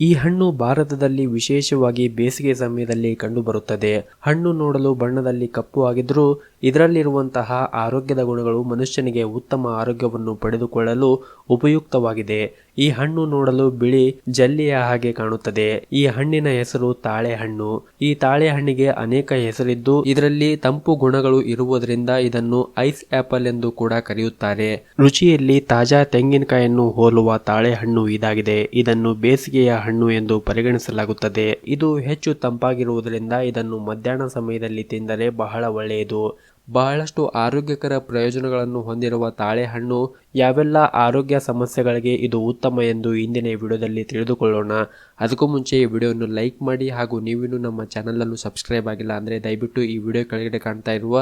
ಈ ಹಣ್ಣು ಭಾರತದಲ್ಲಿ ವಿಶೇಷವಾಗಿ ಬೇಸಿಗೆ ಸಮಯದಲ್ಲಿ ಕಂಡುಬರುತ್ತದೆ. ಹಣ್ಣು ನೋಡಲು ಬಣ್ಣದಲ್ಲಿ ಕಪ್ಪು ಆಗಿದ್ರೂ ಇದರಲ್ಲಿರುವಂತಹ ಆರೋಗ್ಯದ ಗುಣಗಳು ಮನುಷ್ಯನಿಗೆ ಉತ್ತಮ ಆರೋಗ್ಯವನ್ನು ಪಡೆದುಕೊಳ್ಳಲು ಉಪಯುಕ್ತವಾಗಿದೆ. ಈ ಹಣ್ಣು ನೋಡಲು ಬಿಳಿ, ಜಲ್ಲಿಯ ಹಾಗೆ ಕಾಣುತ್ತದೆ. ಈ ಹಣ್ಣಿನ ಹೆಸರು ತಾಳೆ ಹಣ್ಣು ಈ ತಾಳೆ ಹಣ್ಣಿಗೆ ಅನೇಕ ಹೆಸರಿದ್ದು, ಇದರಲ್ಲಿ ತಂಪು ಗುಣಗಳು ಇರುವುದರಿಂದ ಇದನ್ನು ಐಸ್ ಆಪಲ್ ಎಂದು ಕೂಡ ಕರೆಯುತ್ತಾರೆ. ರುಚಿಯಲ್ಲಿ ತಾಜಾ ತೆಂಗಿನಕಾಯನ್ನು ಹೋಲುವ ತಾಳೆ ಹಣ್ಣು ಇದಾಗಿದೆ. ಇದನ್ನು ಬೇಸಿಗೆಯ ಹಣ್ಣು ಎಂದು ಪರಿಗಣಿಸಲಾಗುತ್ತದೆ. ಇದು ಹೆಚ್ಚು ತಂಪಾಗಿರುವುದರಿಂದ ಇದನ್ನು ಮಧ್ಯಾಹ್ನ ಸಮಯದಲ್ಲಿ ತಿಂದರೆ ಬಹಳ ಒಳ್ಳೆಯದು. ಬಹಳಷ್ಟು ಆರೋಗ್ಯಕರ ಪ್ರಯೋಜನಗಳನ್ನು ಹೊಂದಿರುವ ತಾಳೆಹಣ್ಣು ಯಾವೆಲ್ಲ ಆರೋಗ್ಯ ಸಮಸ್ಯೆಗಳಿಗೆ ಇದು ಉತ್ತಮ ಎಂದು ಇಂದಿನ ವಿಡಿಯೋದಲ್ಲಿ ತಿಳಿದುಕೊಳ್ಳೋಣ. ಅದಕ್ಕೂ ಮುಂಚೆ ಈ ವಿಡಿಯೋವನ್ನು ಲೈಕ್ ಮಾಡಿ ಹಾಗೂ ನೀವಿನ್ನೂ ನಮ್ಮ ಚಾನಲನ್ನು ಸಬ್ಸ್ಕ್ರೈಬ್ ಆಗಿಲ್ಲ ಅಂದರೆ ದಯವಿಟ್ಟು ಈ ವಿಡಿಯೋ ಕೆಳಗಡೆ ಕಾಣ್ತಾ ಇರುವ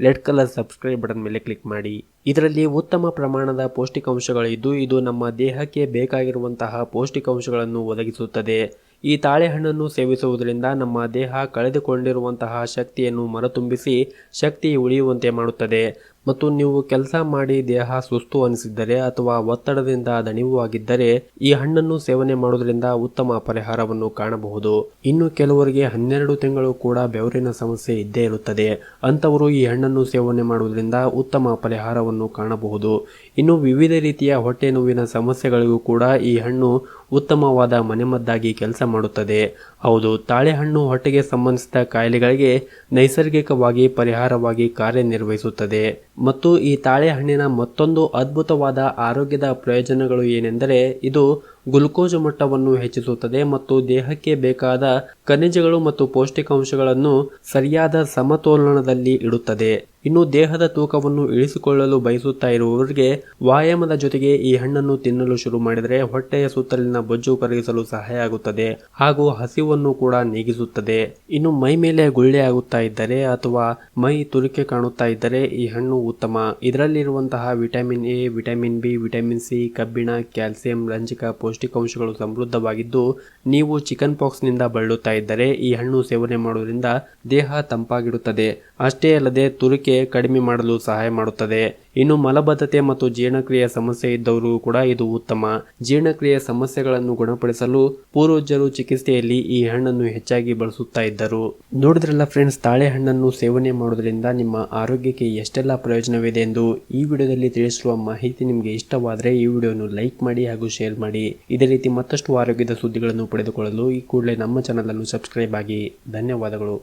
ರೆಡ್ ಕಲರ್ ಸಬ್ಸ್ಕ್ರೈಬ್ ಬಟನ್ ಮೇಲೆ ಕ್ಲಿಕ್ ಮಾಡಿ. ಇದರಲ್ಲಿ ಉತ್ತಮ ಪ್ರಮಾಣದ ಪೌಷ್ಟಿಕಾಂಶಗಳಿದ್ದು, ಇದು ನಮ್ಮ ದೇಹಕ್ಕೆ ಬೇಕಾಗಿರುವಂತಹ ಪೌಷ್ಟಿಕಾಂಶಗಳನ್ನು ಒದಗಿಸುತ್ತದೆ. ಈ ತಾಳೆಹಣ್ಣನ್ನು ಸೇವಿಸುವುದರಿಂದ ನಮ್ಮ ದೇಹ ಕಳೆದುಕೊಂಡಿರುವಂತಹ ಶಕ್ತಿಯನ್ನು ಮರತುಂಬಿಸಿ ಶಕ್ತಿ ಉಳಿಯುವಂತೆ ಮಾಡುತ್ತದೆ. ಮತ್ತು ನೀವು ಕೆಲಸ ಮಾಡಿ ದೇಹ ಸುಸ್ತು ಅನಿಸಿದ್ದರೆ ಅಥವಾ ಒತ್ತಡದಿಂದ ದಣಿವಾಗಿದ್ದರೆ ಈ ಹಣ್ಣನ್ನು ಸೇವನೆ ಮಾಡುವುದರಿಂದ ಉತ್ತಮ ಪರಿಹಾರವನ್ನು ಕಾಣಬಹುದು. ಇನ್ನು ಕೆಲವರಿಗೆ ಹನ್ನೆರಡು ತಿಂಗಳು ಕೂಡ ಬೆವರಿನ ಸಮಸ್ಯೆ ಇದ್ದೇ ಇರುತ್ತದೆ. ಅಂತವರು ಈ ಹಣ್ಣನ್ನು ಸೇವನೆ ಮಾಡುವುದರಿಂದ ಉತ್ತಮ ಪರಿಹಾರವನ್ನು ಕಾಣಬಹುದು. ಇನ್ನು ವಿವಿಧ ರೀತಿಯ ಹೊಟ್ಟೆ ನೋವಿನ ಸಮಸ್ಯೆಗಳಿಗೂ ಕೂಡ ಈ ಹಣ್ಣು ಉತ್ತಮವಾದ ಮನೆಮದ್ದಾಗಿ ಕೆಲಸ ಮಾಡುತ್ತದೆ. ಹೌದು, ತಾಳೆಹಣ್ಣು ಹೊಟ್ಟೆಗೆ ಸಂಬಂಧಿಸಿದ ಕಾಯಿಲೆಗಳಿಗೆ ನೈಸರ್ಗಿಕವಾಗಿ ಪರಿಹಾರವಾಗಿ ಕಾರ್ಯನಿರ್ವಹಿಸುತ್ತದೆ. ಮತ್ತು ಈ ತಾಳೆಹಣ್ಣಿನ ಮತ್ತೊಂದು ಅದ್ಭುತವಾದ ಆರೋಗ್ಯದ ಪ್ರಯೋಜನಗಳು ಏನೆಂದರೆ, ಇದು ಗ್ಲುಕೋಸ್ ಮಟ್ಟವನ್ನು ಹೆಚ್ಚಿಸುತ್ತದೆ ಮತ್ತು ದೇಹಕ್ಕೆ ಬೇಕಾದ ಖನಿಜಗಳು ಮತ್ತು ಪೌಷ್ಟಿಕಾಂಶಗಳನ್ನು ಸರಿಯಾದ ಸಮತೋಲನದಲ್ಲಿ ಇಡುತ್ತದೆ. ಇನ್ನು ದೇಹದ ತೂಕವನ್ನು ಇಳಿಸಿಕೊಳ್ಳಲು ಬಯಸುತ್ತಾ ಇರುವವರಿಗೆ ವ್ಯಾಯಾಮದ ಜೊತೆಗೆ ಈ ಹಣ್ಣನ್ನು ತಿನ್ನಲು ಶುರು ಮಾಡಿದರೆ ಹೊಟ್ಟೆಯ ಸುತ್ತಲಿನ ಬೊಜ್ಜು ಕರಗಿಸಲು ಸಹಾಯ ಆಗುತ್ತದೆ ಹಾಗೂ ಹಸಿವನ್ನು ಕೂಡ ನೀಗಿಸುತ್ತದೆ. ಇನ್ನು ಮೈ ಮೇಲೆ ಗುಳ್ಳೆ ಆಗುತ್ತಾ ಇದ್ದರೆ ಅಥವಾ ಮೈ ತುರಿಕೆ ಕಾಣುತ್ತಾ ಇದ್ದರೆ ಈ ಹಣ್ಣು ಉತ್ತಮ. ಇದರಲ್ಲಿರುವಂತಹ vitamin A, vitamin B, vitamin C, ಕಬ್ಬಿಣ, ಕ್ಯಾಲ್ಸಿಯಂ, ರಂಜಕ ಪೌಷ್ಟಿಕಾಂಶಗಳು ಸಮೃದ್ಧವಾಗಿದ್ದು, ನೀವು ಚಿಕನ್ ಪಾಕ್ಸ್ನಿಂದ ಬಳಲುತ್ತಾ ಇದ್ದರೆ ಈ ಹಣ್ಣು ಸೇವನೆ ಮಾಡುವುದರಿಂದ ದೇಹ ತಂಪಾಗಿಡುತ್ತದೆ ಅಷ್ಟೇ ಅಲ್ಲದೆ ತುರಿಕೆ ಕಡಿಮೆ ಮಾಡಲು ಸಹಾಯ ಮಾಡುತ್ತದೆ. ಇನ್ನು ಮಲಬದ್ಧತೆ ಮತ್ತು ಜೀರ್ಣಕ್ರಿಯೆ ಸಮಸ್ಯೆ ಇದ್ದವರು ಕೂಡ ಇದು ಉತ್ತಮ. ಜೀರ್ಣಕ್ರಿಯೆ ಸಮಸ್ಯೆಗಳನ್ನು ಗುಣಪಡಿಸಲು ಪೂರ್ವಜರು ಚಿಕಿತ್ಸೆಯಲ್ಲಿ ಈ ಹಣ್ಣನ್ನು ಹೆಚ್ಚಾಗಿ ಬಳಸುತ್ತಾ ಇದ್ದರು. ನೋಡಿದ್ರಲ್ಲ ಫ್ರೆಂಡ್ಸ್ ತಾಳೆ ಹಣ್ಣನ್ನು ಸೇವನೆ ಮಾಡೋದ್ರಿಂದ ನಿಮ್ಮ ಆರೋಗ್ಯಕ್ಕೆ ಎಷ್ಟೆಲ್ಲ ಪ್ರಯೋಜನವಿದೆ ಎಂದು ಈ ವಿಡಿಯೋದಲ್ಲಿ ತಿಳಿಸಿರುವ ಮಾಹಿತಿ ನಿಮಗೆ ಇಷ್ಟವಾದರೆ ಈ ವಿಡಿಯೋವನ್ನು ಲೈಕ್ ಮಾಡಿ ಹಾಗೂ ಶೇರ್ ಮಾಡಿ. ಇದೇ ರೀತಿ ಮತ್ತಷ್ಟು ಆರೋಗ್ಯದ ಸುದ್ದಿಗಳನ್ನು ಪಡೆದುಕೊಳ್ಳಲು ಈ ಕೂಡಲೇ ನಮ್ಮ ಚಾನಲ್ ಅನ್ನು ಸಬ್ಸ್ಕ್ರೈಬ್ ಆಗಿ. ಧನ್ಯವಾದಗಳು.